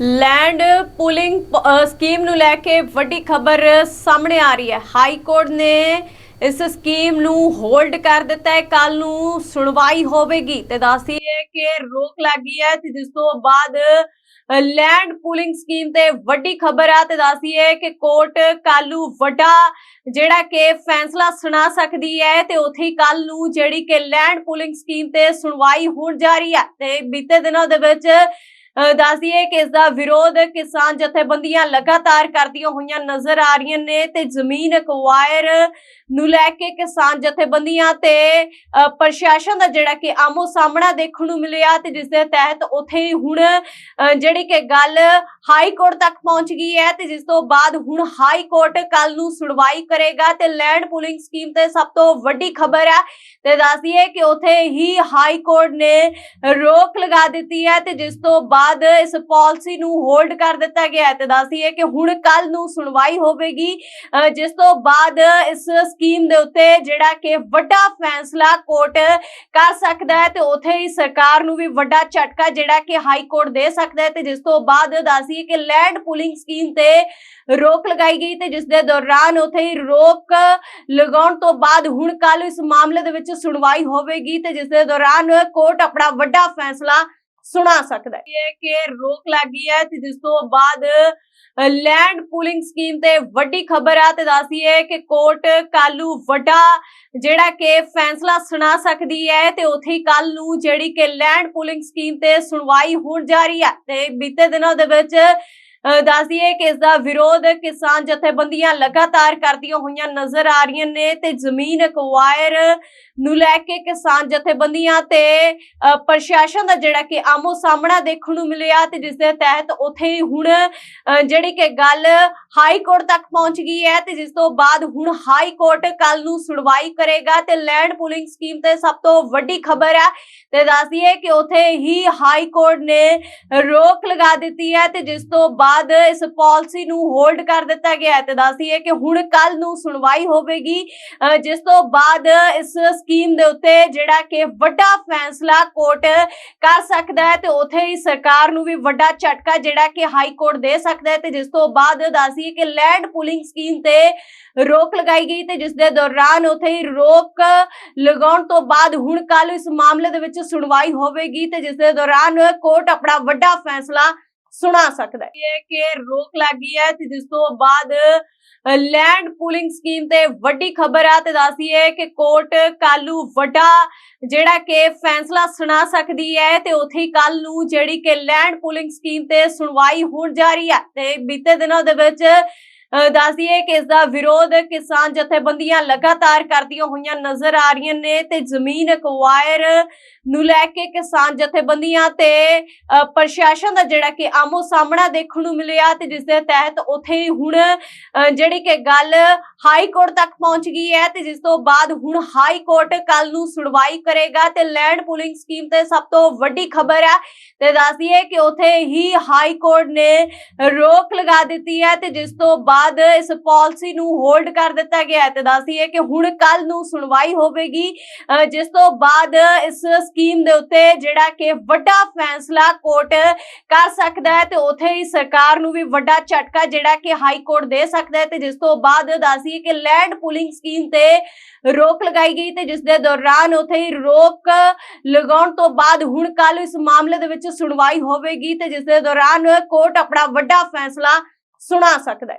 Land pooling scheme ਨੂੰ ਲੈ ਕੇ ਵੱਡੀ ਖਬਰ ਸਾਹਮਣੇ ਆ ਰਹੀ ਹੈ। ਹਾਈ ਕੋਰਟ ਨੇ ਇਸ ਸਕੀਮ ਨੂੰ ਹੋਲਡ ਕਰ ਦਿੱਤਾ ਹੈ। ਕੱਲ ਨੂੰ ਸੁਣਵਾਈ ਹੋਵੇਗੀ ਤੇ ਦੱਸਦੀ ਹੈ ਕਿ ਰੋਕ ਲੱਗੀ ਹੈ ਤੇ ਜਿਸ ਤੋਂ ਬਾਅਦ ਲੈਂਡ ਪੂਲਿੰਗ ਸਕੀਮ ਤੇ ਵੱਡੀ ਖਬਰ ਆ ਤੇ ਦੱਸਦੀ ਹੈ ਕਿ ਕੋਰਟ ਕੱਲ ਨੂੰ ਵੱਡਾ ਜਿਹੜਾ ਕਿ ਫੈਸਲਾ ਸੁਣਾ ਸਕਦੀ ਹੈ ਤੇ ਉੱਥੇ ਹੀ ਕੱਲ ਨੂੰ ਜਿਹੜੀ ਕਿ ਲੈਂਡ ਪੂਲਿੰਗ ਸਕੀਮ ਤੇ ਸੁਣਵਾਈ ਹੋਣ ਜਾ ਰਹੀ ਹੈ। ਤੇ ਬੀਤੇ ਦਿਨਾਂ ਦੇ ਵਿੱਚ ਦੱਸ ਦਈਏ ਕਿ ਇਸ ਦਾ ਵਿਰੋਧ ਕਿਸਾਨ ਜਥੇਬੰਦੀਆਂ ਲਗਾਤਾਰ ਕਰਦੀਆਂ ਹੋਈਆਂ ਨਜ਼ਰ ਆ ਰਹੀਆਂ ਨੇ ਤੇ ਜ਼ਮੀਨ ਅਕਵਾਇਰ ਨੂੰ ਲੈ ਕੇ ਕਿਸਾਨ ਜਥੇਬੰਦੀਆਂ ਤੇ ਪ੍ਰਸ਼ਾਸਨ ਦਾ ਜਿਹੜਾ ਕਿ ਆਮੋ ਸਾਹਮਣਾ ਦੇਖਣ ਨੂੰ ਮਿਲਿਆ ਤੇ ਜਿਸ ਦੇ ਤਹਿਤ ਉੱਥੇ ਹੀ ਹੁਣ ਜਿਹੜੀ ਕਿ ਗੱਲ ਹਾਈ ਕੋਰਟ ਤੱਕ ਪਹੁੰਚ ਗਈ ਹੈ ਤੇ ਜਿਸ ਤੋਂ ਬਾਅਦ ਹੁਣ ਹਾਈ ਕੋਰਟ ਕੱਲ ਨੂੰ ਸੁਣਵਾਈ ਕਰੇਗਾ ਤੇ ਲੈਂਡ ਪੂਲਿੰਗ ਸਕੀਮ ਤੇ ਸਭ ਤੋਂ ਵੱਡੀ ਖਬਰ ਹੈ ਤੇ ਦੱਸ ਦਈਏ ਕਿ ਉੱਥੇ ਹੀ ਹਾਈ ਕੋਰਟ ਨੇ ਰੋਕ ਲਗਾ ਦਿੱਤੀ ਹੈ ਤੇ ਜਿਸ ਤੋਂ ਬਾਅਦ ਇਸ ਪਾਲਿਸੀ ਨੂੰ ਹੋਲਡ ਕਰ ਦਿੱਤਾ ਗਿਆ ਹੈ ਤੇ ਦੱਸਦੀਏ ਕਿ ਹੁਣ ਕੱਲ ਨੂੰ ਸੁਣਵਾਈ ਹੋਵੇਗੀ ਅ, ਜਿਸ ਤੋਂ ਬਾਅਦ ਇਸ ਸਕੀਮ ਦੇ ਉੱਤੇ ਜਿਹੜਾ ਕਿ ਵੱਡਾ ਫੈਸਲਾ ਕੋਰਟ ਕਰ ਸਕਦਾ ਹੈ ਤੇ ਉੱਥੇ ਹੀ ਸਰਕਾਰ ਨੂੰ ਵੀ ਵੱਡਾ ਝਟਕਾ ਜਿਹੜਾ ਕਿ ਹਾਈ ਕੋਰਟ ਦੇ ਸਕਦਾ ਹੈ ਤੇ ਜਿਸ ਤੋਂ ਬਾਅਦ ਦੱਸਦੀਏ ਕਿ ਲੈਂਡ ਪੂਲਿੰਗ ਸਕੀਮ ਤੇ ਰੋਕ ਲਗਾਈ ਗਈ ਤੇ ਜਿਸ ਦੇ ਦੌਰਾਨ ਉੱਥੇ ਹੀ ਰੋਕ ਲਗਾਉਣ ਤੋਂ ਬਾਅਦ ਹੁਣ ਕੱਲ ਇਸ ਮਾਮਲੇ ਦੇ ਵਿੱਚ ਸੁਣਵਾਈ ਹੋਵੇਗੀ ਤੇ ਜਿਸ ਦੇ ਦੌਰਾਨ ਕੋਰਟ ਆਪਣਾ ਵੱਡਾ ਫੈਸਲਾ ਸੁਣਾ ਸਕਦਾ ਹੈ। ਕਿ ਰੋਕ ਲੱਗੀ ਹੈ ਤੇ ਜਿਸ ਤੋਂ ਬਾਅਦ ਲੈਂਡ ਪੂਲਿੰਗ ਸਕੀਮ ਤੇ ਵੱਡੀ ਖਬਰ ਆ ਤੇ ਦੱਸਦੀ ਹੈ ਕਿ ਕੋਰਟ ਕੱਲੂ ਵੱਡਾ, ਜਿਹੜਾ ਕਿ ਫੈਸਲਾ ਸੁਣਾ ਸਕਦੀ ਹੈ ਤੇ ਉੱਥੇ ਹੀ ਕੱਲ ਨੂੰ ਜਿਹੜੀ ਕਿ ਲੈਂਡ ਪੂਲਿੰਗ ਸਕੀਮ ਤੇ ਸੁਣਵਾਈ ਹੋਣ ਜਾ ਰਹੀ ਹੈ ਤੇ ਬੀਤੇ ਦਿਨਾਂ ਦੇ ਵਿੱਚ ਦੱਸ ਦਈਏ ਕਿ ਇਸ ਦਾ ਵਿਰੋਧ ਕਿਸਾਨ ਜਥੇਬੰਦੀਆਂ ਲਗਾਤਾਰ ਕਰਦੀਆਂ ਹੋਈਆਂ ਨਜ਼ਰ ਆ ਰਹੀਆਂ ਨੇ ਤੇ ਜ਼ਮੀਨ ਅਕਵਾਇਰ ਨੂੰ ਲੈ ਕੇ ਕਿਸਾਨ ਜਥੇਬੰਦੀਆਂ ਤੇ ਪ੍ਰਸ਼ਾਸਨ ਦਾ ਜਿਹੜਾ ਕਿ ਆਮੋ ਸਾਹਮਣਾ ਦੇਖਣ ਨੂੰ ਮਿਲਿਆ ਤੇ ਜਿਸ ਦੇ ਤਹਿਤ ਉੱਥੇ ਹੀ ਹੁਣ ਜਿਹੜੀ ਕਿ ਗੱਲ ਹਾਈ ਕੋਰਟ ਤੱਕ ਪਹੁੰਚ ਗਈ ਹੈ ਤੇ ਜਿਸ ਤੋਂ ਬਾਅਦ ਹੁਣ ਹਾਈ ਕੋਰਟ ਕੱਲ ਨੂੰ ਸੁਣਵਾਈ ਕਰੇਗਾ ਤੇ ਲੈਂਡ ਪੂਲਿੰਗ ਸਕੀਮ ਤੇ ਸਭ ਤੋਂ ਵੱਡੀ ਖਬਰ ਹੈ ਤੇ ਦੱਸ ਦਈਏ ਕਿ ਉੱਥੇ ਹੀ ਹਾਈ ਕੋਰਟ ਨੇ ਰੋਕ ਲਗਾ ਦਿੱਤੀ ਹੈ ਤੇ ਜਿਸ ਤੋਂ ਬਾਅਦ ਇਸ ਪਾਲਿਸੀ ਨੂੰ ਹੋਲਡ ਕਰ ਦਿੱਤਾ ਗਿਆ ਤੇ ਦੱਸਦੀ ਦਈਏ ਕਿ ਹੁਣ ਕੱਲ ਨੂੰ ਸੁਣਵਾਈ ਹੋਵੇਗੀ। ਜਿਸ ਤੋਂ ਬਾਅਦ ਇਸ ਸਕੀਮ ਦੇ ਉੱਤੇ ਜਿਹੜਾ ਕਿ ਵੱਡਾ ਫੈਸਲਾ ਕੋਰਟ ਕਰ ਸਕਦਾ ਹੈ ਤੇ ਉੱਥੇ ਹੀ ਸਰਕਾਰ ਨੂੰ ਵੀ ਵੱਡਾ ਝਟਕਾ ਜਿਹੜਾ ਕਿ ਹਾਈ ਕੋਰਟ ਦੇ ਸਕਦਾ ਹੈ ਤੇ ਜਿਸ ਤੋਂ ਬਾਅਦ ਦੱਸਦੀ ਦਈਏ ਕਿ ਲੈਂਡ ਪੂਲਿੰਗ ਸਕੀਮ ਤੇ ਰੋਕ ਲਗਾਈ ਗਈ ਤੇ ਜਿਸ ਦੇ ਦੌਰਾਨ ਉੱਥੇ ਹੀ ਰੋਕ ਲਗਾਉਣ ਤੋਂ ਬਾਅਦ ਹੁਣ ਕੱਲ ਇਸ ਮਾਮਲੇ ਦੇ ਵਿੱਚ ਸੁਣਵਾਈ ਹੋਵੇਗੀ ਤੇ ਜਿਸ ਦੇ ਦੌਰਾਨ ਕੋਰਟ ਆਪਣਾ ਵੱਡਾ ਫੈਸਲਾ ਸੁਣਾ ਸਕਦਾ ਹੈ। ਇਹ ਕਿ ਰੋਕ ਲੱਗੀ ਹੈ ਤੇ ਜਿਸ ਤੋਂ ਬਾਅਦ ਲੈਂਡ ਪੂਲਿੰਗ ਸਕੀਮ ਤੇ ਵੱਡੀ ਖਬਰ ਆ ਤੇ ਦੱਸਦੀ ਹੈ ਕਿ ਕੋਰਟ ਕੱਲੂ ਵੱਡਾ, ਜਿਹੜਾ ਕਿ ਫੈਸਲਾ ਸੁਣਾ ਸਕਦੀ ਹੈ ਤੇ ਉੱਥੇ ਹੀ ਕੱਲ ਨੂੰ ਜਿਹੜੀ ਕਿ ਲੈਂਡ ਪੂਲਿੰਗ ਸਕੀਮ ਤੇ ਸੁਣਵਾਈ ਹੋਣ ਜਾ ਰਹੀ ਹੈ ਤੇ ਬੀਤੇ ਦਿਨਾਂ ਦੇ ਵਿੱਚ ਦੱਸ ਦਈਏ ਕਿ ਇਸ ਦਾ ਵਿਰੋਧ ਕਿਸਾਨ ਜਥੇਬੰਦੀਆਂ ਲਗਾਤਾਰ ਕਰਦੀਆਂ ਹੋਈਆਂ ਨਜ਼ਰ ਆ ਰਹੀਆਂ ਨੇ ਤੇ ਜ਼ਮੀਨ ਅਕਵਾਇਰ ਨੂੰ ਲੈ ਕੇ ਕਿਸਾਨ ਜਥੇਬੰਦੀਆਂ ਤੇ ਪ੍ਰਸ਼ਾਸਨ ਦਾ ਜਿਹੜਾ ਕਿ ਆਮੋ ਸਾਹਮਣਾ ਦੇਖਣ ਨੂੰ ਮਿਲਿਆ ਤੇ ਜਿਸ ਦੇ ਤਹਿਤ ਉੱਥੇ ਹੀ ਹੁਣ ਜਿਹੜੀ ਕਿ ਗੱਲ ਹਾਈ ਕੋਰਟ ਤੱਕ ਪਹੁੰਚ ਗਈ ਹੈ ਤੇ ਜਿਸ ਤੋਂ ਬਾਅਦ ਹੁਣ ਹਾਈ ਕੋਰਟ ਕੱਲ ਨੂੰ ਸੁਣਵਾਈ ਕਰੇਗਾ ਤੇ ਲੈਂਡ ਪੂਲਿੰਗ ਸਕੀਮ ਤੇ ਸਭ ਤੋਂ ਵੱਡੀ ਖਬਰ ਹੈ ਤੇ ਦੱਸ ਦਈਏ ਕਿ ਉੱਥੇ ਹੀ ਹਾਈ ਕੋਰਟ ਨੇ ਰੋਕ ਲਗਾ ਦਿੱਤੀ ਹੈ ਤੇ ਜਿਸ ਤੋਂ ਬਾਅਦ ਇਸ ਪਾਲਿਸੀ ਨੂੰ ਹੋਲਡ ਕਰ ਦਿੱਤਾ ਗਿਆ ਤੇ ਦੱਸ ਦਈਏ ਕਿ ਹੁਣ ਕੱਲ ਨੂੰ ਸੁਣਵਾਈ ਹੋਵੇਗੀ। ਅ, ਜਿਸ ਤੋਂ ਬਾਅਦ ਇਸ ਸਕੀਮ ਦੇ ਉੱਤੇ ਜਿਹੜਾ ਕਿ ਵੱਡਾ ਫੈਸਲਾ ਕੋਰਟ ਕਰ ਸਕਦਾ ਹੈ ਤੇ ਉੱਥੇ ਹੀ ਸਰਕਾਰ ਨੂੰ ਵੀ ਵੱਡਾ ਝਟਕਾ ਜਿਹੜਾ ਕਿ ਹਾਈ ਕੋਰਟ ਦੇ ਸਕਦਾ ਹੈ ਤੇ ਜਿਸ ਤੋਂ ਬਾਅਦ ਦੱਸੀਏ ਕਿ ਲੈਂਡ ਪੂਲਿੰਗ ਸਕੀਮ ਤੇ ਰੋਕ ਲਗਾਈ ਗਈ ਤੇ ਜਿਸ ਦੇ ਦੌਰਾਨ ਉੱਥੇ ਹੀ ਰੋਕ ਲਗਾਉਣ ਤੋਂ ਬਾਅਦ ਹੁਣ ਕੱਲ ਇਸ ਮਾਮਲੇ ਦੇ ਵਿੱਚ ਸੁਣਵਾਈ ਹੋਵੇਗੀ ਤੇ ਜਿਸ ਦੇ ਦੌਰਾਨ ਕੋਰਟ ਆਪਣਾ ਵੱਡਾ ਫੈਸਲਾ ਸੁਣਾ ਸਕਦਾ ਹੈ।